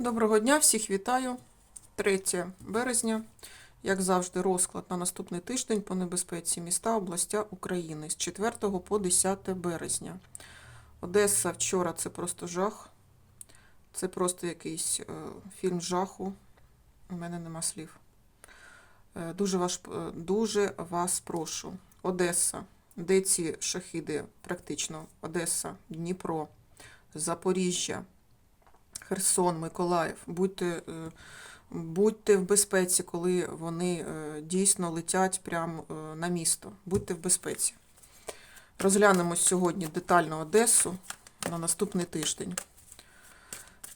Доброго дня, всіх вітаю. 3 березня, як завжди, розклад на наступний тиждень по небезпеці міста, областя України з 4 по 10 березня. Одеса вчора це просто жах. Це просто якийсь е, фільм жаху. У мене нема слів. Е, дуже, ваш, е, дуже вас прошу. Одеса, де ці шахіди практично? Одеса, Дніпро, Запоріжжя. Херсон, Миколаїв, будьте, е, будьте в безпеці, коли вони е, дійсно летять прямо е, на місто. Будьте в безпеці. Розглянемо сьогодні детально Одесу на наступний тиждень.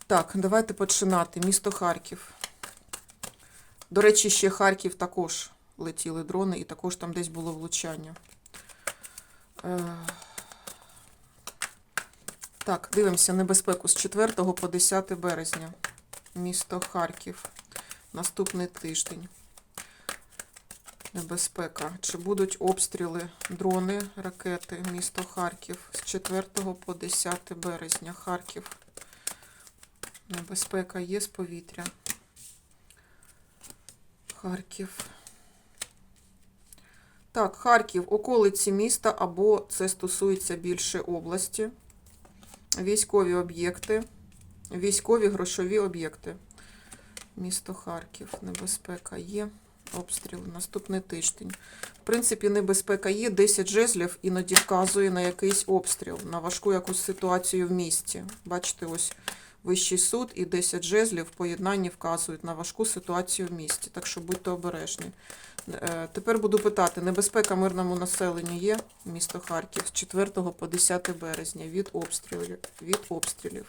Так, давайте починати. Місто Харків. До речі, ще Харків також летіли дрони, і також там десь було влучання. Так, дивимося небезпеку з 4 по 10 березня. Місто Харків. Наступний тиждень. Небезпека. Чи будуть обстріли, дрони, ракети? Місто Харків з 4 по 10 березня. Харків. Небезпека є з повітря. Харків. Так, Харків, околиці міста, або це стосується більше області військові об'єкти, військові грошові об'єкти. Місто Харків, небезпека є. Обстріл наступний тиждень. В принципі, небезпека є. 10 жезлів іноді вказує на якийсь обстріл, на важку якусь ситуацію в місті. Бачите, ось Вищий суд і 10 жезлів в поєднанні вказують на важку ситуацію в місті. Так що будьте обережні. Е, Тепер буду питати: небезпека мирному населенню є місто Харків з 4 по 10 березня від обстрілів. Від обстрілів.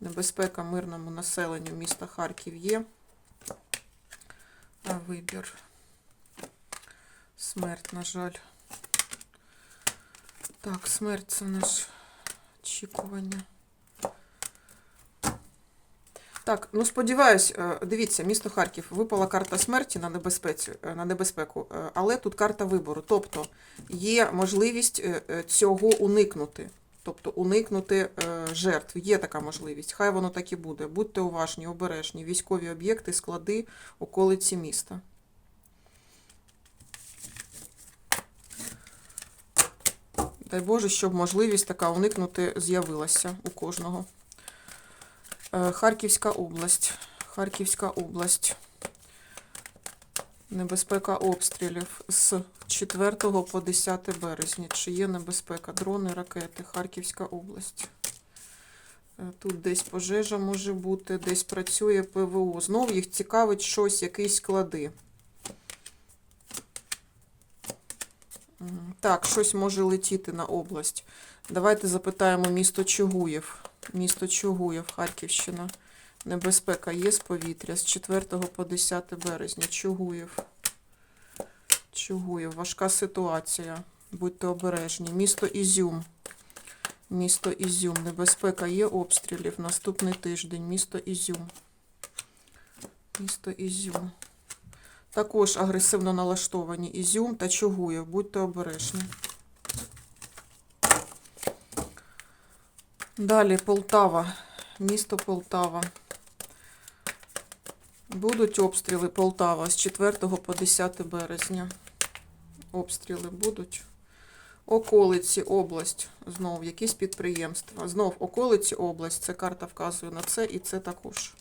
Небезпека мирному населенню міста Харків є. А вибір. Смерть, на жаль. Так, смерть це наш очікування. Так, ну сподіваюсь, е, дивіться, місто Харків, випала карта смерті на небезпеці, е, на небезпеку, е, але тут карта вибору. Тобто є можливість цього уникнути. Тобто уникнути жертв. Є така можливість. Хай воно так і буде. Будьте уважні, обережні. Військові об'єкти, склади, околиці міста. Дай Боже, щоб можливість така уникнути з'явилася у кожного. Е, Харківська область. Харківська область. Небезпека обстрілів з 4 по 10 березня. Чи є небезпека? Дрони, ракети. Харківська область. Е, Тут десь пожежа може бути, десь працює ПВО. Знов їх цікавить щось, якісь склади. Так, щось може летіти на область. Давайте запитаємо місто Чугуєв. Місто Чугуєв, Харківщина. Небезпека є з повітря з 4 по 10 березня. Чугуєв. Чугуєв. Важка ситуація. Будьте обережні. Місто Ізюм. Місто Ізюм. Небезпека є обстрілів. Наступний тиждень. Місто Ізюм. Місто Ізюм. Також агресивно налаштовані Ізюм та Чугуєв. Будьте обережні. Далі Полтава, місто Полтава. Будуть обстріли Полтава з 4 по 10 березня. Обстріли будуть. Околиці, область. Знов якісь підприємства. Знов околиці, область. Це карта вказує на це і це також.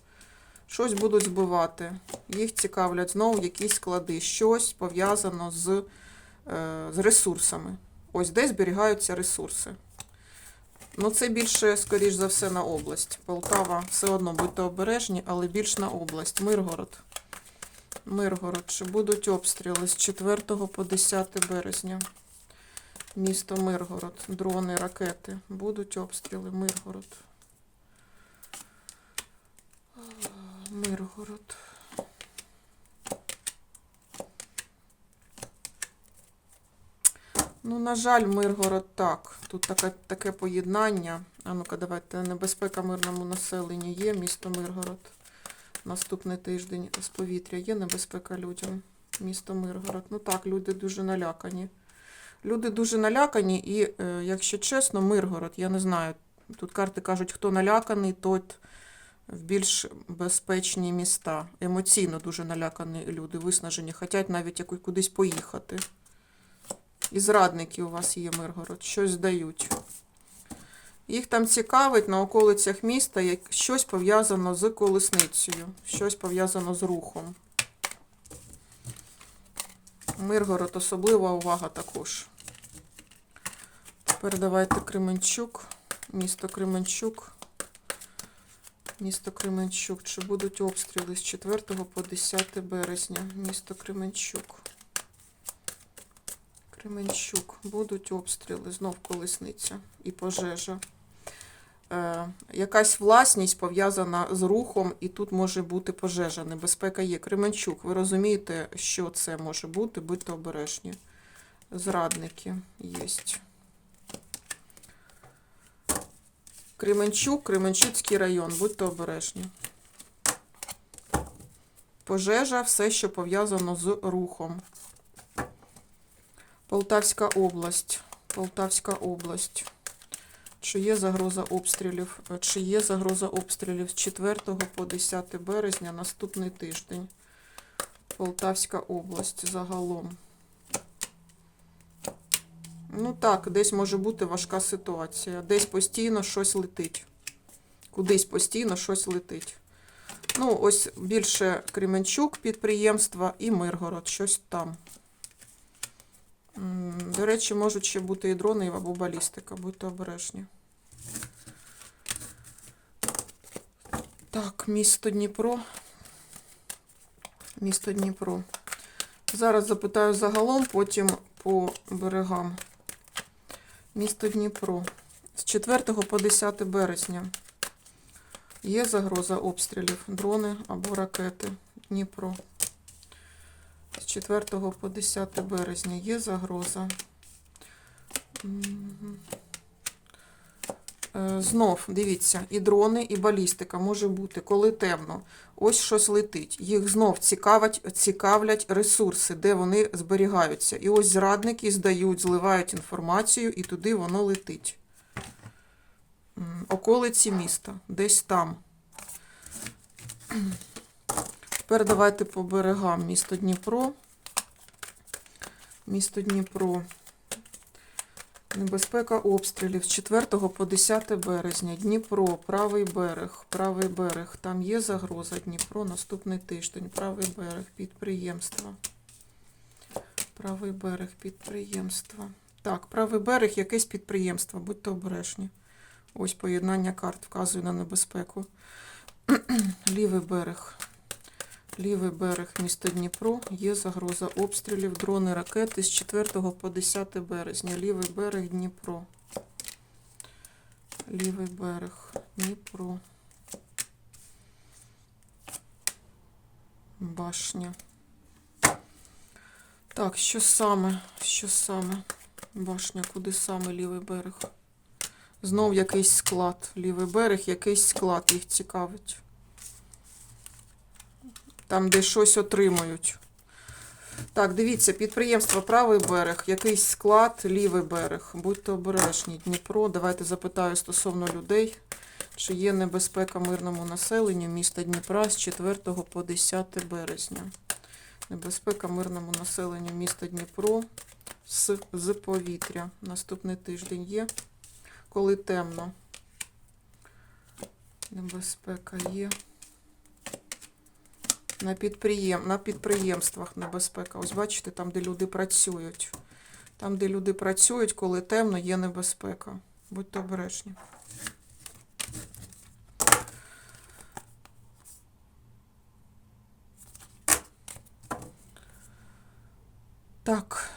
Щось будуть збивати. Їх цікавлять знову якісь склади. Щось пов'язано з, е, з ресурсами. Ось де зберігаються ресурси. Ну, це більше, скоріш за все, на область. Полтава все одно будьте обережні, але більш на область. Миргород. Миргород. Чи будуть обстріли з 4 по 10 березня? Місто Миргород. Дрони, ракети. Будуть обстріли. Миргород. Миргород. Ну, на жаль, Миргород так. Тут таке, таке поєднання. А ну-ка, давайте небезпека мирному населенню є, місто Миргород. Наступний тиждень з повітря є небезпека людям. Місто Миргород. Ну так, люди дуже налякані. Люди дуже налякані, і, е, якщо чесно, Миргород, я не знаю. Тут карти кажуть, хто наляканий, тот в більш безпечні міста. Емоційно дуже налякані люди, виснажені, хочуть навіть кудись поїхати. І зрадники у вас є, Миргород, щось дають. Їх там цікавить на околицях міста як щось пов'язано з колесницею, щось пов'язано з рухом. Миргород, особлива увага також. Тепер давайте Кременчук, місто Кременчук. Місто Кременчук. Чи будуть обстріли з 4 по 10 березня? Місто Кременчук. Кременчук. Будуть обстріли, знов колесниця і пожежа. Е, якась власність пов'язана з рухом, і тут може бути пожежа. Небезпека є. Кременчук, ви розумієте, що це може бути? Будьте обережні. Зрадники єсть. Кременчук, Кременчуцький район, будьте обережні. Пожежа, все, що пов'язано з рухом. Полтавська область. Полтавська область. Чи є загроза обстрілів? Е, Чи є загроза обстрілів з 4 по 10 березня наступний тиждень? Полтавська область загалом. Ну так, десь може бути важка ситуація. Десь постійно щось летить. Кудись постійно щось летить. Ну, ось більше Кременчук підприємства і Миргород, щось там. До речі, можуть ще бути і дрони або балістика, будьте обережні. Так, місто Дніпро. Місто Дніпро. Зараз запитаю загалом, потім по берегам. Місто Дніпро. З 4 по 10 березня є загроза обстрілів, дрони або ракети. Дніпро. З 4 по 10 березня є загроза. Е, Знов, дивіться, і дрони, і балістика може бути, коли темно. Ось щось летить. Їх знов цікавать, цікавлять ресурси, де вони зберігаються. І ось зрадники здають, зливають інформацію, і туди воно летить. Околиці міста, десь там. Тепер давайте по берегам. Місто Дніпро. Місто Дніпро. Небезпека обстрілів з 4 по 10 березня. Дніпро, правий берег, правий берег. Там є загроза Дніпро наступний тиждень. Правий берег, підприємства. Правий берег, підприємства. Так, правий берег, якесь підприємство. Будьте обережні. Ось поєднання карт вказує на небезпеку. Лівий берег. Лівий берег міста Дніпро. Є загроза обстрілів, дрони, ракети з 4 по 10 березня. Лівий берег Дніпро. Лівий берег Дніпро. Башня. Так, що саме? Що саме? Башня, куди саме лівий берег? Знов якийсь склад. Лівий берег, якийсь склад їх цікавить. Там, де щось отримують. Так, дивіться, підприємство правий берег, якийсь склад, лівий берег. Будьте обережні. Дніпро. Давайте запитаю стосовно людей, чи є небезпека мирному населенню міста Дніпра з 4 по 10 березня. Небезпека мирному населенню міста Дніпро з, з повітря. Наступний тиждень є, коли темно. Небезпека є. На, підприєм... на підприємствах небезпека. Ось бачите, там, де люди працюють. Там, де люди працюють, коли темно, є небезпека. Будьте обережні. Так,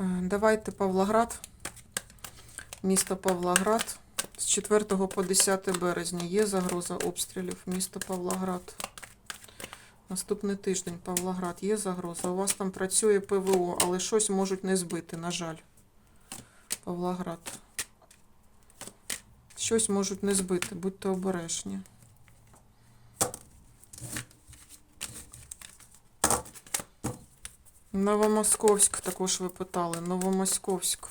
е, давайте Павлоград. Місто Павлоград. З 4 по 10 березня є загроза обстрілів. Місто Павлоград. Наступний тиждень Павлоград є загроза. У вас там працює ПВО, але щось можуть не збити, на жаль. Павлоград. Щось можуть не збити, будьте обережні. Новомосковськ також ви питали. Новомосковськ.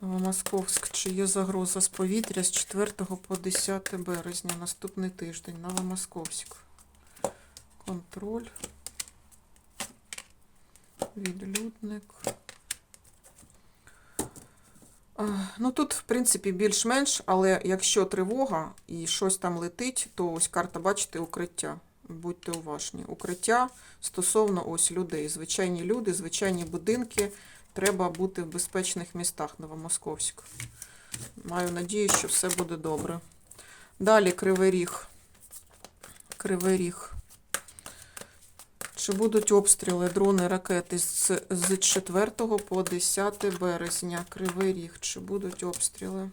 Новомосковськ. Чи є загроза з повітря з 4 по 10 березня? Наступний тиждень. Новомосковськ. Контроль. Відлюдник. Ну тут, в принципі, більш-менш, але якщо тривога і щось там летить, то ось карта, бачите, укриття. Будьте уважні. Укриття стосовно ось людей. Звичайні люди, звичайні будинки. Треба бути в безпечних містах Новомосковськ. Маю надію, що все буде добре. Далі Кривий Ріг. Кривий Ріг. Чи будуть обстріли, дрони, ракети з, з 4 по 10 березня? Кривий Ріг. Чи будуть обстріли?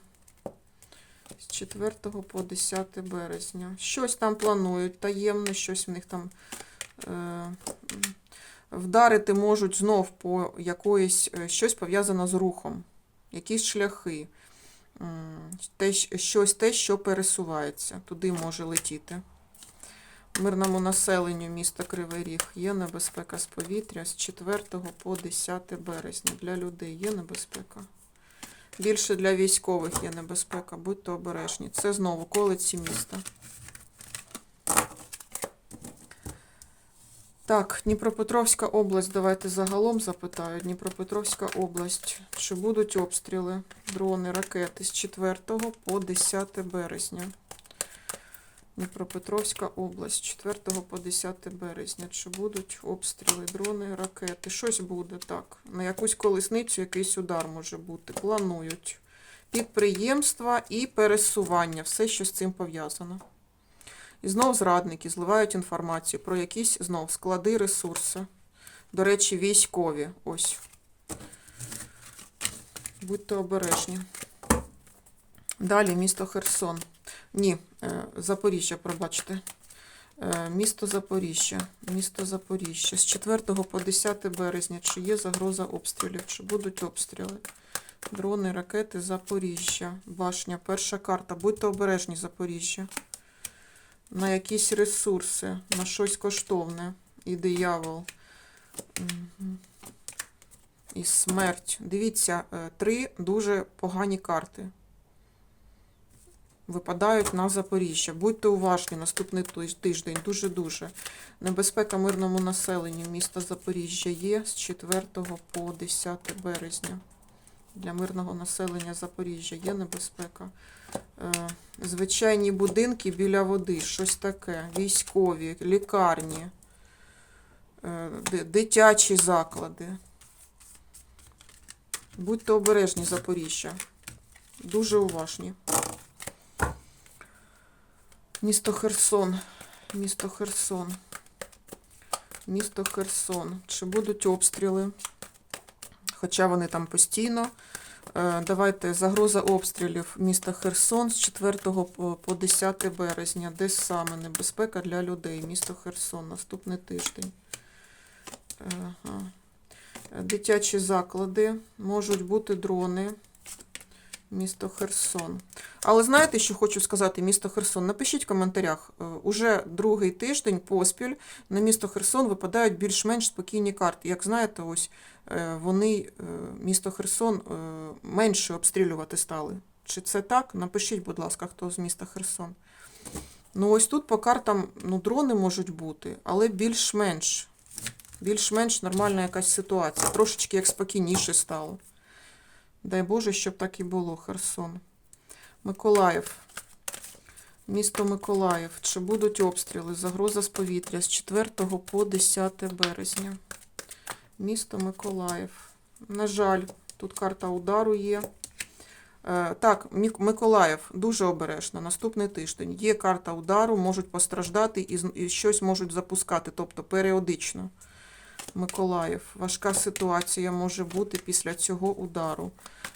З 4 по 10 березня. Щось там планують таємне, щось в них там е, вдарити можуть знов по якоїсь е, щось пов'язане з рухом, якісь шляхи, те, щось те, що пересувається, туди може летіти. Мирному населенню міста Кривий Ріг є небезпека з повітря з 4 по 10 березня. Для людей є небезпека. Більше для військових є небезпека, будьте обережні. Це знову колиці міста. Так, Дніпропетровська область, давайте загалом запитаю. Дніпропетровська область. Чи будуть обстріли, дрони, ракети з 4 по 10 березня? Дніпропетровська область, 4 по 10 березня. Чи будуть обстріли, дрони, ракети? Щось буде так. На якусь колесницю якийсь удар може бути. Планують. Підприємства і пересування. Все, що з цим пов'язано. І знов зрадники зливають інформацію про якісь знов склади, ресурси. До речі, військові. Ось. Будьте обережні. Далі місто Херсон. Ні, Запоріжжя, пробачте. Е, Місто Запоріжжя. Місто Запоріжжя. З 4 по 10 березня. Чи є загроза обстрілів? Чи будуть обстріли? Дрони, ракети, Запоріжжя. Башня. Перша карта. Будьте обережні, Запоріжжя. На якісь ресурси, на щось коштовне. І диявол. І смерть. Дивіться, е, три дуже погані карти. Випадають на Запоріжжя. Будьте уважні наступний тиждень. Дуже-дуже. Небезпека мирному населенню міста Запоріжжя є з 4 по 10 березня. Для мирного населення Запоріжжя є небезпека. Е, Звичайні будинки біля води, щось таке. Військові, лікарні, е, дитячі заклади. Будьте обережні, Запоріжжя. Дуже уважні. Місто Херсон. Місто Херсон. Місто Херсон. Чи будуть обстріли? Хоча вони там постійно. Е, Давайте загроза обстрілів міста Херсон з 4 по по 10 березня. Де саме небезпека для людей? Місто Херсон. Наступний тиждень. Ага. Дитячі заклади. Можуть бути дрони. Місто Херсон. Але знаєте, що хочу сказати, місто Херсон? Напишіть в коментарях. Е, Уже другий тиждень поспіль на місто Херсон випадають більш-менш спокійні карти. Як знаєте, ось е, вони, е, місто Херсон, менше обстрілювати стали. Чи це так? Напишіть, будь ласка, хто з міста Херсон. Ну, ось тут по картам ну, дрони можуть бути, але більш-менш. Більш-менш нормальна якась ситуація. Трошечки як спокійніше стало. Дай Боже, щоб так і було, Херсон. Миколаїв. Місто Миколаїв. Чи будуть обстріли? Загроза з повітря з 4 по 10 березня. Місто Миколаїв. На жаль, тут карта удару є. Е, Так, Миколаїв дуже обережно. Наступний тиждень. Є карта удару, можуть постраждати і і щось можуть запускати, тобто періодично. Миколаїв. Важка ситуація може бути після цього удару.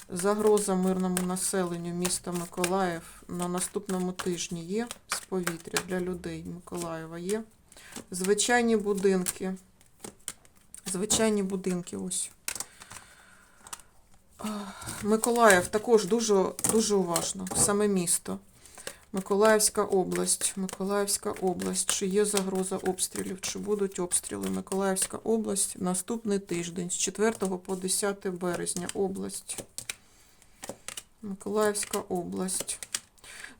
Загроза мирному населенню міста Миколаїв на наступному тижні є з повітря для людей Миколаєва є. Звичайні будинки. Звичайні будинки ось. Миколаїв також дуже, дуже уважно. Саме місто. Миколаївська область. Миколаївська область. Чи є загроза обстрілів? Чи будуть обстріли? Миколаївська область. Наступний тиждень з 4 по 10 березня. Область. Миколаївська область.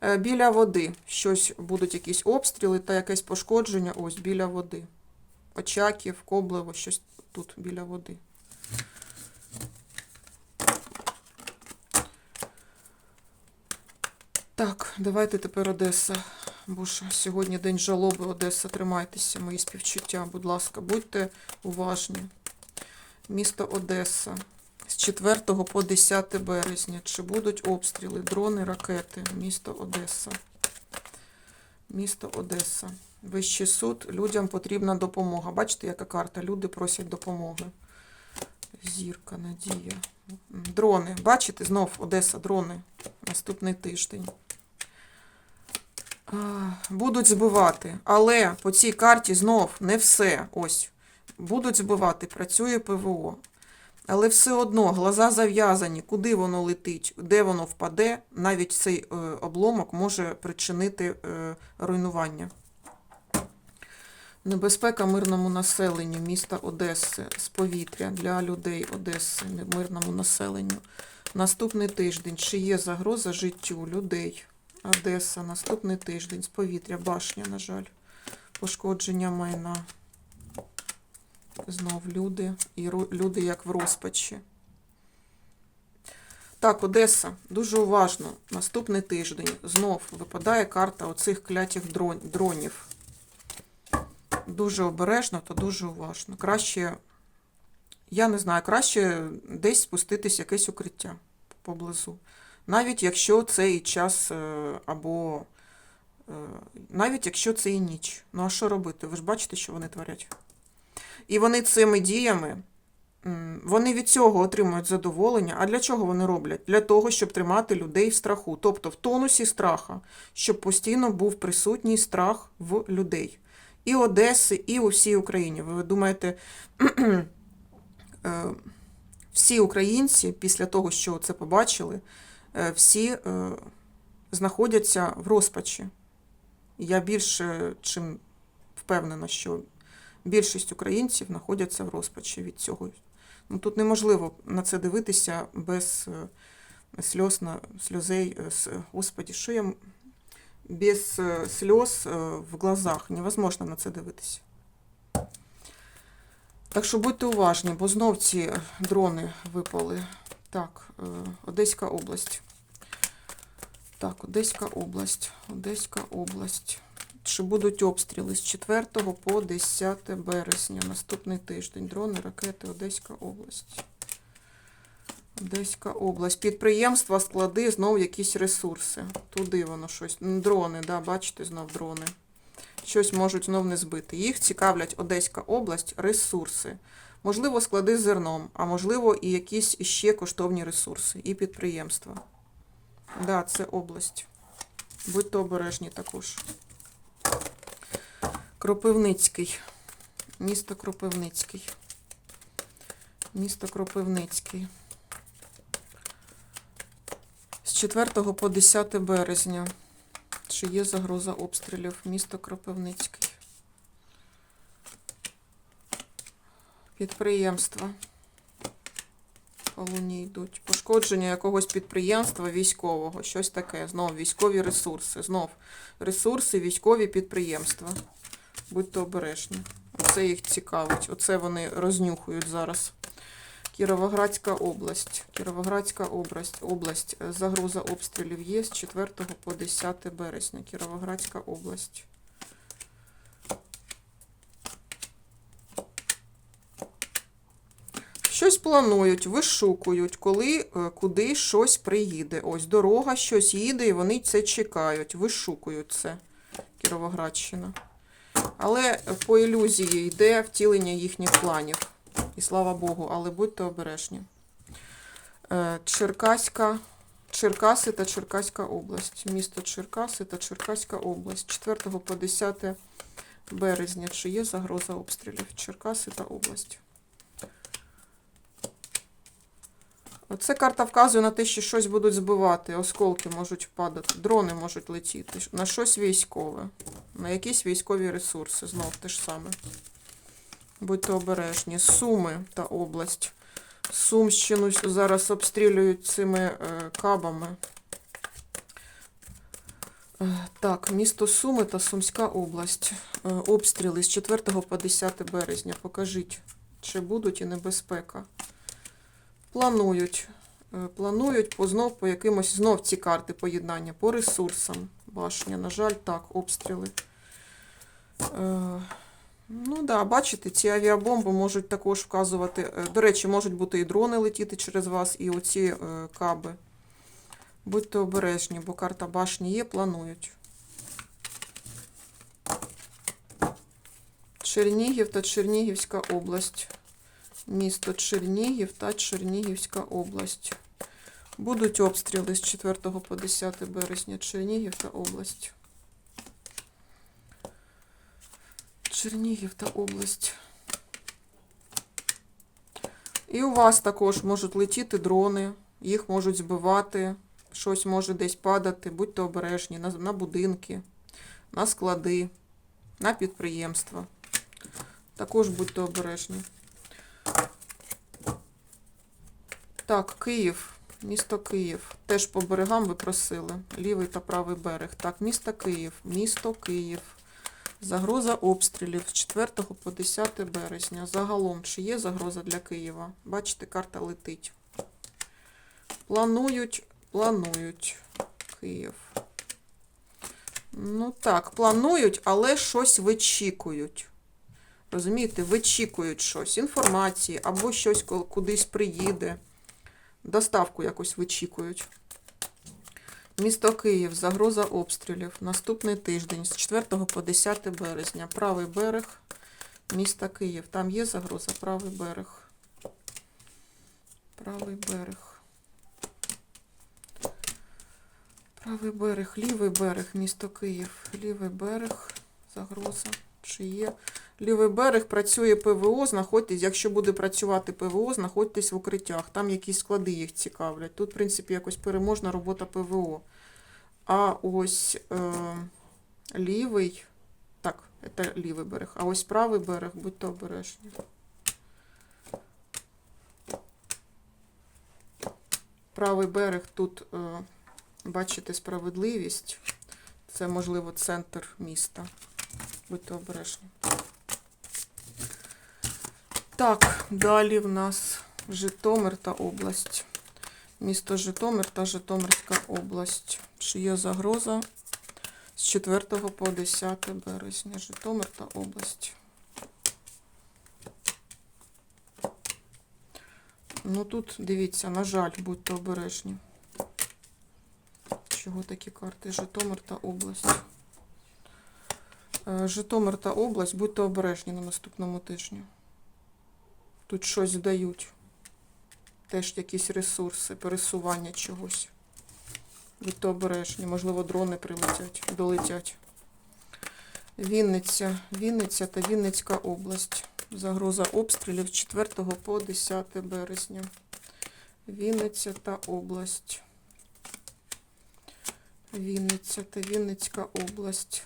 Е, Біля води. Щось будуть якісь обстріли та якесь пошкодження. Ось біля води. Очаків, Коблево, щось тут біля води. Так, давайте тепер Одеса. Бо ж сьогодні день жалоби Одеса. Тримайтеся, мої співчуття, будь ласка, будьте уважні. Місто Одеса. З 4 по 10 березня. Чи будуть обстріли, дрони, ракети? Місто Одеса. Місто Одеса. Вищий суд. Людям потрібна допомога. Бачите, яка карта? Люди просять допомоги. Зірка, Надія. Дрони. Бачите, знов Одеса, дрони. Наступний тиждень. Будуть збивати. Але по цій карті знов не все. Ось. Будуть збивати, працює ПВО. Але все одно глаза зав'язані, куди воно летить, де воно впаде, навіть цей е, обломок може причинити е, руйнування. Небезпека мирному населенню міста Одеси з повітря для людей Одеси, мирному населенню. Наступний тиждень. Чи є загроза життю людей? Одеса, наступний тиждень з повітря, башня, на жаль, пошкодження майна. Знов люди, і люди як в розпачі. Так, Одеса, дуже уважно. Наступний тиждень знов випадає карта оцих клятих дрон- дронів. Дуже обережно та дуже уважно. Краще, я не знаю, краще десь спуститись якесь укриття поблизу. Навіть якщо це і час е, або е, навіть якщо це і ніч. Ну а що робити? Ви ж бачите, що вони творять? І вони цими діями, вони від цього отримують задоволення. А для чого вони роблять? Для того, щоб тримати людей в страху, тобто в тонусі страха, щоб постійно був присутній страх в людей. І Одеси, і у всій Україні. Ви думаєте, е, всі українці після того, що це побачили, всі е, знаходяться в розпачі. Я більше чим впевнена, що більшість українців знаходяться в розпачі від цього. Ну, тут неможливо на це дивитися без е, сльоз на сльозей. е, Господі, що я без е, сльоз е, в глазах невозможно на це дивитися. Так що будьте уважні, бо знов ці е, дрони випали. Так, е, Одеська область. Так, Одеська область. Одеська область. Чи будуть обстріли з 4 по 10 березня, наступний тиждень. Дрони, ракети, Одеська область. Одеська область. Підприємства, склади, знов якісь ресурси. Туди воно щось. Дрони, да, бачите, знов дрони. Щось можуть знов не збити. Їх цікавлять Одеська область, ресурси. Можливо, склади з зерном, а можливо, і якісь ще коштовні ресурси, і підприємства. Да, це область. Будьте обережні також. Кропивницький. Місто Кропивницький. Місто Кропивницький. З 4 по 10 березня. Чи є загроза обстрілів? Місто Кропивницький. Підприємства. По луні йдуть. Пошкодження якогось підприємства військового. Щось таке. Знов військові ресурси. Знов ресурси, військові підприємства. Будьте обережні. Оце їх цікавить. Оце вони рознюхують зараз. Кіровоградська область. Кіровоградська область. область. Загроза обстрілів є з 4 по 10 березня. Кіровоградська область. Щось планують, вишукують, коли е, куди щось приїде. Ось дорога щось їде, і вони це чекають, вишукують це. Кіровоградщина. Але по ілюзії йде втілення їхніх планів. І слава Богу, але будьте обережні. Е, Черкаська, Черкаси та Черкаська область. Місто Черкаси та Черкаська область. 4 по 10 березня. Чи є загроза обстрілів? Черкаси та область. Оце карта вказує на те, що щось будуть збивати, осколки можуть падати, дрони можуть летіти. На щось військове, на якісь військові ресурси. Знов те ж саме. Будьте обережні. Суми та область. Сумщину зараз обстрілюють цими е, кабами. Е, Так, місто Суми та Сумська область. Е, Обстріли з 4 по 10 березня. Покажіть, чи будуть і небезпека. Планують. Е, Планують по знов по якимось знов ці карти поєднання по ресурсам. Башня, на жаль, так, обстріли. Е, Ну да, бачите, ці авіабомби можуть також вказувати. е, До речі, можуть бути і дрони летіти через вас, і оці е, каби. Будьте обережні, бо карта башні є, планують. Чернігів та Чернігівська область. Місто Чернігів та Чернігівська область. Будуть обстріли з 4 по 10 березня. Чернігів та область. Чернігів та область. І у вас також можуть летіти дрони, їх можуть збивати, щось може десь падати. Будьте обережні на, на будинки, на склади, на підприємства. Також будьте обережні. Так, Київ, місто Київ. Теж по берегам ви просили. Лівий та правий берег. Так, місто Київ, місто Київ. Загроза обстрілів з 4 по 10 березня. Загалом, чи є загроза для Києва? Бачите, карта летить. Планують, планують Київ. Ну так, планують, але щось вичікують. Розумієте, вичікують щось, інформації, або щось кудись приїде. Доставку якось вичікують. Місто Київ, загроза обстрілів. Наступний тиждень з 4 по 10 березня. Правий берег міста Київ. Там є загроза, правий берег. Правий берег. Правий берег, лівий берег, місто Київ. Лівий берег, загроза. Чи є? Лівий берег працює ПВО, знаходьтесь, якщо буде працювати ПВО, знаходьтесь в укриттях. Там якісь склади їх цікавлять. Тут, в принципі, якось переможна робота ПВО. А ось е, лівий, так, це лівий берег, а ось правий берег, будьте обережні. Правий берег тут, е, бачите, справедливість. Це, можливо, центр міста. Будьте обережні. Так, далі в нас Житомир та область. Місто Житомир та Житомирська область. Чи є загроза з 4 по 10 березня. Житомир та область. Ну тут, дивіться, на жаль, будьте обережні. Чого такі карти? Житомир та область. Е, Житомир та область, будьте обережні на наступному тижні. Тут щось дають. Теж якісь ресурси, пересування чогось. Будьте обережні, можливо, дрони прилетять, долетять. Вінниця, Вінниця та Вінницька область. Загроза обстрілів з 4 по 10 березня. Вінниця та область. Вінниця та Вінницька область.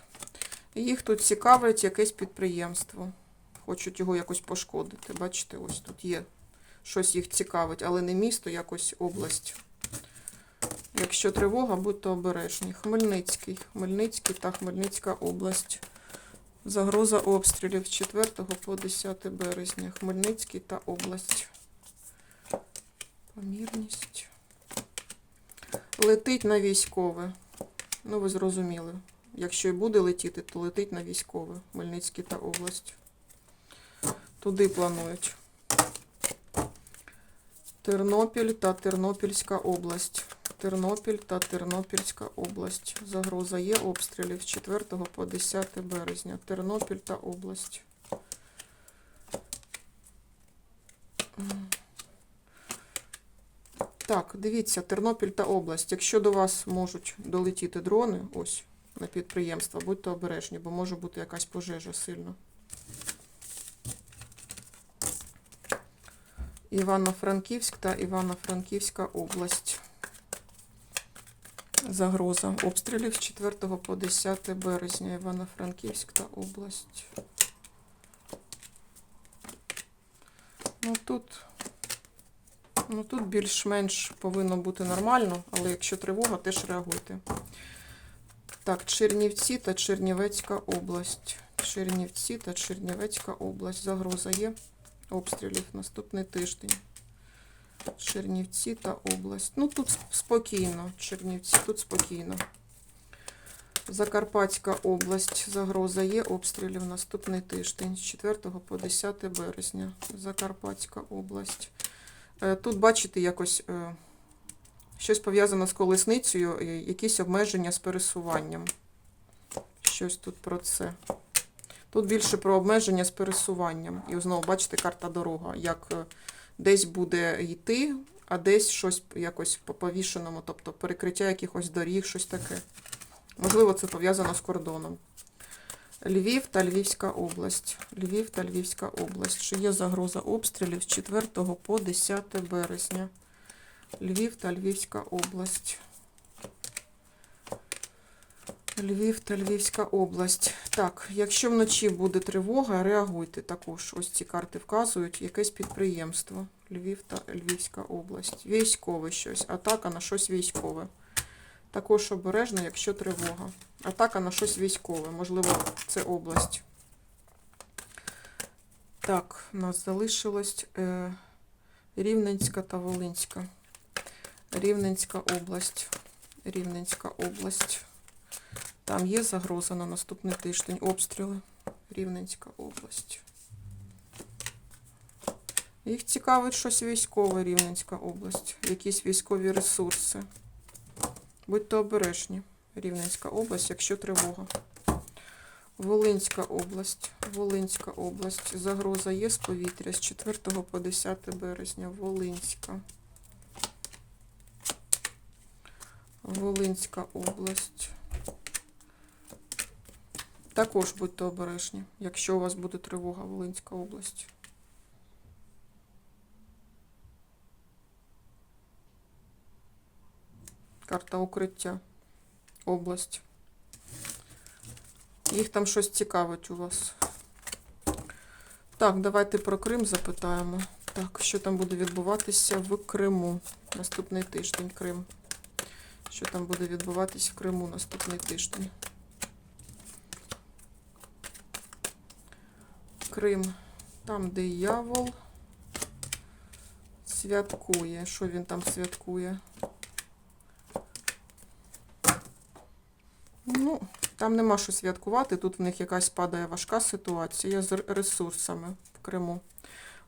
Їх тут цікавить якесь підприємство. Хочуть його якось пошкодити. Бачите, ось тут є щось їх цікавить, але не місто, якось область. Якщо тривога, будьте обережні. Хмельницький, Хмельницький та Хмельницька область. Загроза обстрілів з 4 по 10 березня. Хмельницький та область. Помірність. Летить на військове. Ну, ви зрозуміли. Якщо і буде летіти, то летить на військове. Хмельницький та область. Туди планують. Тернопіль та Тернопільська область. Тернопіль та Тернопільська область. Загроза є обстрілів з 4 по 10 березня. Тернопіль та область. Так, дивіться, Тернопіль та область. Якщо до вас можуть долетіти дрони, ось на підприємства, будьте обережні, бо може бути якась пожежа сильна. Івано-Франківськ та Івано-Франківська область. Загроза обстрілів з 4 по 10 березня. Івано-Франківськ та область. Ну тут Ну тут більш-менш повинно бути нормально, але якщо тривога, теж реагуйте. Так, Чернівці та Чернівецька область. Чернівці та Чернівецька область. Загроза є обстрілів наступний тиждень. Чернівці та область. Ну тут спокійно. Чернівці, тут спокійно. Закарпатська область. Загроза є обстрілів наступний тиждень з 4 по 10 березня. Закарпатська область. Е, Тут, бачите, якось е, щось пов'язано з колесницею, якісь обмеження з пересуванням. Щось тут про це. Тут більше про обмеження з пересуванням. І знову бачите, карта дорога. Як е, десь буде йти, а десь щось якось по повішеному, тобто перекриття якихось доріг, щось таке. Можливо, це пов'язано з кордоном. Львів та Львівська область. Львів та Львівська область. Чи є загроза обстрілів з 4 по 10 березня? Львів та Львівська область. Львів та Львівська область. Так, якщо вночі буде тривога, реагуйте також. Ось ці карти вказують. Якесь підприємство. Львів та Львівська область. Військове щось. Атака на щось військове. Також обережно, якщо тривога. Атака на щось військове. Можливо, це область. Так, у нас залишилось е, Рівненська та Волинська. Рівненська область. Рівненська область. Там є загроза на наступний тиждень. Обстріли. Рівненська область. Їх цікавить щось військове, Рівненська область. Якісь військові ресурси. Будьте обережні. Рівненська область, якщо тривога. Волинська область. Волинська область. Загроза є з повітря з 4 по 10 березня. Волинська. Волинська область. Також будьте обережні, якщо у вас буде тривога Волинська область. Карта укриття. Область. Їх там щось цікавить у вас. Так, давайте про Крим запитаємо. Так, що там буде відбуватися в Криму? Наступний тиждень Крим. Що там буде відбуватись в Криму наступний тиждень? Крим. Там диявол святкує. Що він там святкує? Ну, там нема що святкувати. Тут в них якась падає важка ситуація з ресурсами в Криму.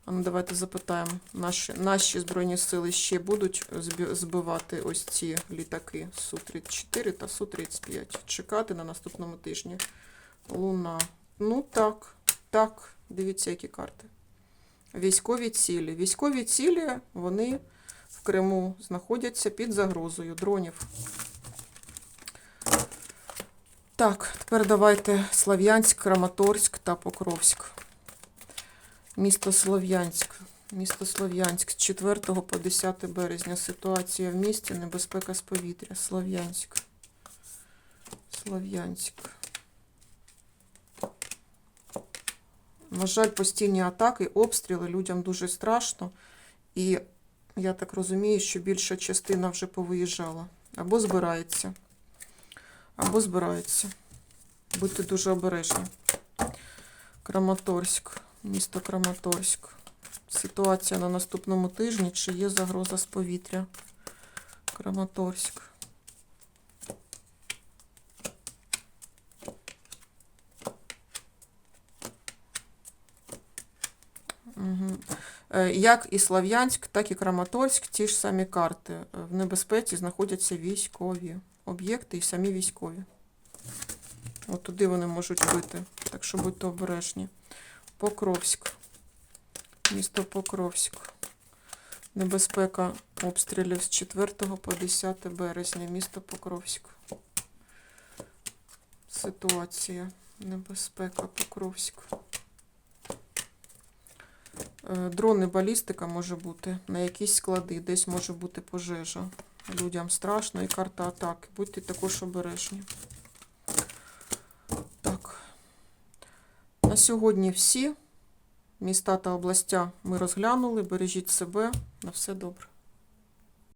А ну, давайте запитаємо, наші, наші Збройні сили ще будуть збивати ось ці літаки Су-34 та Су-35. Чекати на наступному тижні. Луна. Ну так, так. Дивіться, які карти. Військові цілі. Військові цілі, вони в Криму знаходяться під загрозою дронів. Так, тепер давайте Слов'янськ, Краматорськ та Покровськ. Місто Слов'янськ. Місто Слов'янськ з 4 по 10 березня. Ситуація в місті, небезпека з повітря. Слов'янськ. Слов'янськ. На жаль, постійні атаки, обстріли людям дуже страшно. І я так розумію, що більша частина вже повиїжджала. Або збирається. Або збирається. Будьте дуже обережні. Краматорськ. Місто Краматорськ. Ситуація на наступному тижні. Чи є загроза з повітря? Краматорськ. Як і Слов'янськ, так і Краматорськ, ті ж самі карти. Е, В небезпеці знаходяться військові об'єкти і самі військові. От туди вони можуть бити. Так що будьте обережні. Покровськ. Місто Покровськ. Небезпека обстрілів з 4 по 10 березня. Місто Покровськ. Ситуація. Небезпека Покровськ. Е, Дрони балістика може бути на якісь склади, десь може бути пожежа. Людям страшно і карта атаки. Будьте також обережні. Так. На сьогодні всі. Міста та областя ми розглянули. Бережіть себе. На все добре.